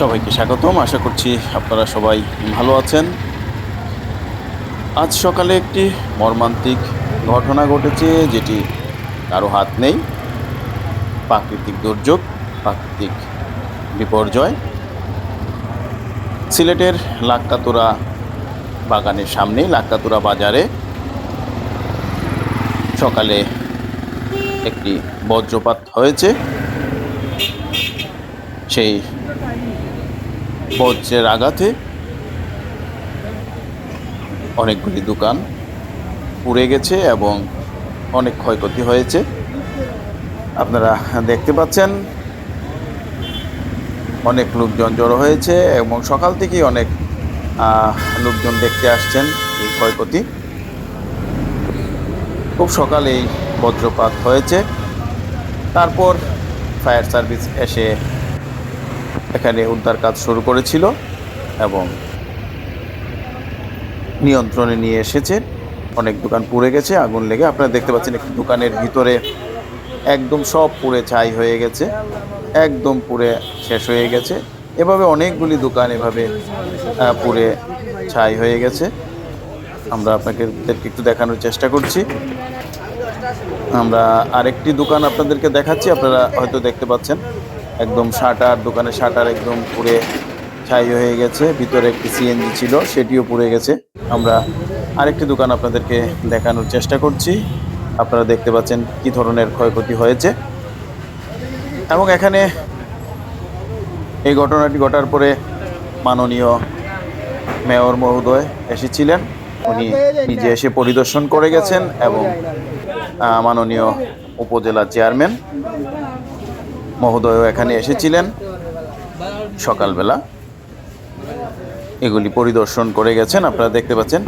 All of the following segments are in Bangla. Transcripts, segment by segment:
সবাইকে স্বাগতম। আশা করছি আপনারা সবাই ভালো আছেন। আজ সকালে একটি মর্মান্তিক ঘটনা ঘটেছে যেটি কারও হাত নেই। প্রাকৃতিক দুর্যোগ, প্রাকৃতিক বিপর্যয়। সিলেটের লাক্কাতুরা বাগানের সামনে, লাক্কাতুরা বাজারে সকালে একটি বজ্রপাত হয়েছে। সেই বজ্রের আঘাতে অনেকগুলি দোকান পুড়ে গেছে এবং অনেক ক্ষয়ক্ষতি হয়েছে। আপনারা দেখতে পাচ্ছেন, অনেক লোকজন জড়ো হয়েছে এবং সকাল থেকেই অনেক লোকজন দেখতে আসছেন এই ক্ষয়ক্ষতি। খুব সকালেই বজ্রপাত হয়েছে। তারপর ফায়ার সার্ভিস এসে এখানে উদ্ধার কাজ শুরু করেছিল এবং নিয়ন্ত্রণে নিয়ে এসেছে। অনেক দোকান পুড়ে গেছে, আগুন লেগে। আপনারা দেখতে পাচ্ছেন একটি দোকানের ভিতরে একদম সব পুড়ে ছাই হয়ে গেছে, একদম পুড়ে শেষ হয়ে গেছে। এভাবে অনেকগুলি দোকান এভাবে পুড়ে ছাই হয়ে গেছে। আমরা আপনাকে একটু দেখানোর চেষ্টা করছি। আমরা আরেকটি দোকান আপনাদেরকে দেখাচ্ছি, আপনারা হয়তো দেখতে পাচ্ছেন। একদম শাটার, দোকানে শাটার একদম পুড়ে ছাই হয়ে গেছে। ভিতরে একটি সিএনজি ছিল, সেটিও পুড়ে গেছে। আমরা আরেকটি দোকান আপনাদেরকে দেখানোর চেষ্টা করছি। আপনারা দেখতে পাচ্ছেন কি ধরনের ক্ষয়ক্ষতি হয়েছে। এবং এখানে এই ঘটনাটি ঘটার পরে মাননীয় মেয়র মহোদয় এসেছিলেন। উনি নিজে এসে পরিদর্শন করে গেছেন এবং মাননীয় উপজেলা চেয়ারম্যান মহোদয় এখানে এসেছিলেন। সকালবেলা এগুলি পরিদর্শন করে গেছেন। আপনারা দেখতে পাচ্ছেন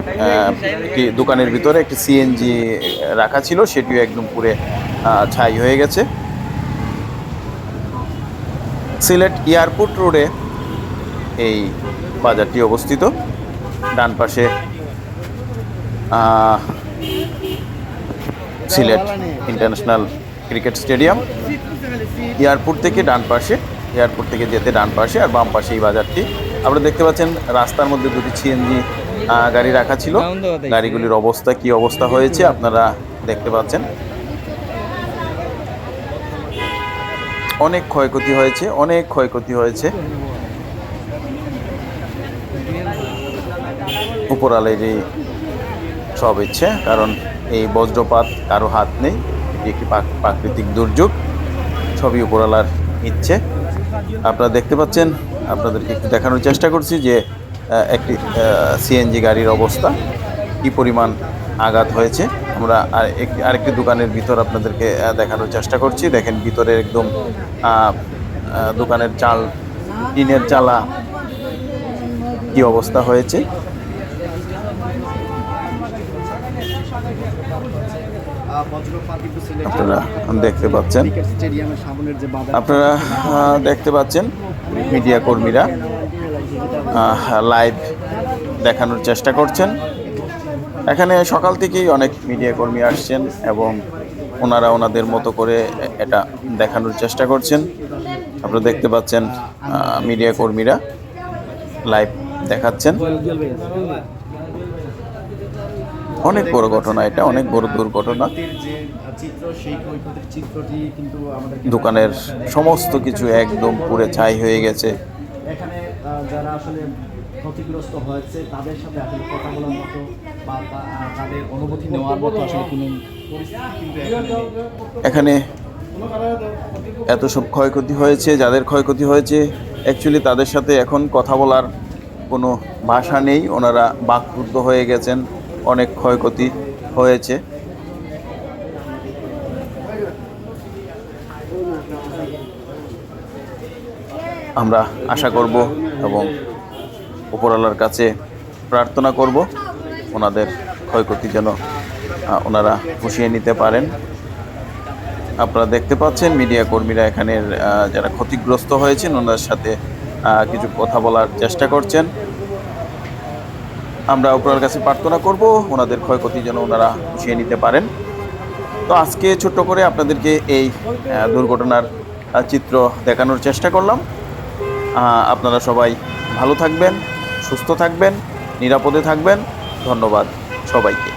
একটি দোকানের ভিতরে একটি সিএনজি রাখা ছিল, সেটিও একদম পুরে ছাই হয়ে গেছে। সিলেট এয়ারপোর্ট রোডে এই বাজারটি অবস্থিত। ডান পাশে Sylhet international cricket stadium. Airport থেকে ডান পাশে এয়ারপোর্ট থেকে যেতে ডান পাশে আর বাম পাশে এই বাজারটি। আপনারা দেখতে পাচ্ছেন রাস্তার মধ্যে দুটি সিএনজি গাড়ি রাখা ছিল। গাড়িগুলির অবস্থা কি অবস্থা হয়েছে আপনারা দেখতে পাচ্ছেন। অনেক ক্ষয়ক্ষতি হয়েছে অনেক ক্ষয়ক্ষতি হয়েছে। উপরালেরই সব ইচ্ছে কারণ এই বজ্রপাত কারও হাত নেই এটি একটি প্রাকৃতিক দুর্যোগ। সবই উপরালার ইচ্ছে। আপনারা দেখতে পাচ্ছেন, আপনাদেরকে একটু দেখানোর চেষ্টা করছি যে একটি সিএনজি গাড়ির অবস্থা, কি পরিমাণ আঘাত হয়েছে। আমরা আর আরেকটি দোকানের ভিতর আপনাদেরকে দেখানোর চেষ্টা করছি। দেখেন ভিতরে একদম দোকানের চাল, টিনের চালা কি অবস্থা হয়েছে। আপনারা দেখতে পাচ্ছেন। আপনারা দেখতে পাচ্ছেন মিডিয়া কর্মীরা লাইভ দেখানোর চেষ্টা করছেন। এখানে সকাল থেকেই অনেক মিডিয়া কর্মী আসছেন এবং ওনারা ওনাদের মতো করে এটা দেখানোর চেষ্টা করছেন। আপনারা দেখতে পাচ্ছেন মিডিয়া কর্মীরা লাইভ দেখাচ্ছেন। অনেক বড় ঘটনা এটা অনেক বড় দুর্ঘটনা। দোকানের সমস্ত কিছু একদম পুরে ছাই হয়ে গেছে। এখানে যারা আসলে ক্ষতিগ্রস্ত হয়েছে তাদের সাথে আসলে কথা বলার মতো বা তাদের অনুভূতি নেওয়ার মতো আসলে কোনো। এখানে এত সব ক্ষয়ক্ষতি হয়েছে যাদের ক্ষয়ক্ষতি হয়েছে অ্যাকচুয়ালি তাদের সাথে এখন কথা বলার কোনো ভাষা নেই। ওনারা বাকরুদ্ধ হয়ে গেছেন। অনেক ক্ষয়ক্ষতি হয়েছে। আমরা আশা করব এবং উপরওয়ালার কাছে প্রার্থনা করব, ওনাদের ক্ষয়ক্ষতি যেন ওনারা পুষিয়ে নিতে পারেন। আপনারা দেখতে পাচ্ছেন, মিডিয়া কর্মীরা এখানের যারা ক্ষতিগ্রস্ত হয়েছেন ওনার সাথে কিছু কথা বলার চেষ্টা করছেন। আমরা উপরের কাছে প্রার্থনা করব, ওনাদের ক্ষয়ক্ষতি যেন ওনারা পুষিয়ে নিতে পারেন। তো আজকে ছোট্ট করে আপনাদেরকে এই দুর্ঘটনার চিত্র দেখানোর চেষ্টা করলাম। আপনারা সবাই ভালো থাকবেন, সুস্থ থাকবেন, নিরাপদে থাকবেন। ধন্যবাদ সবাইকে।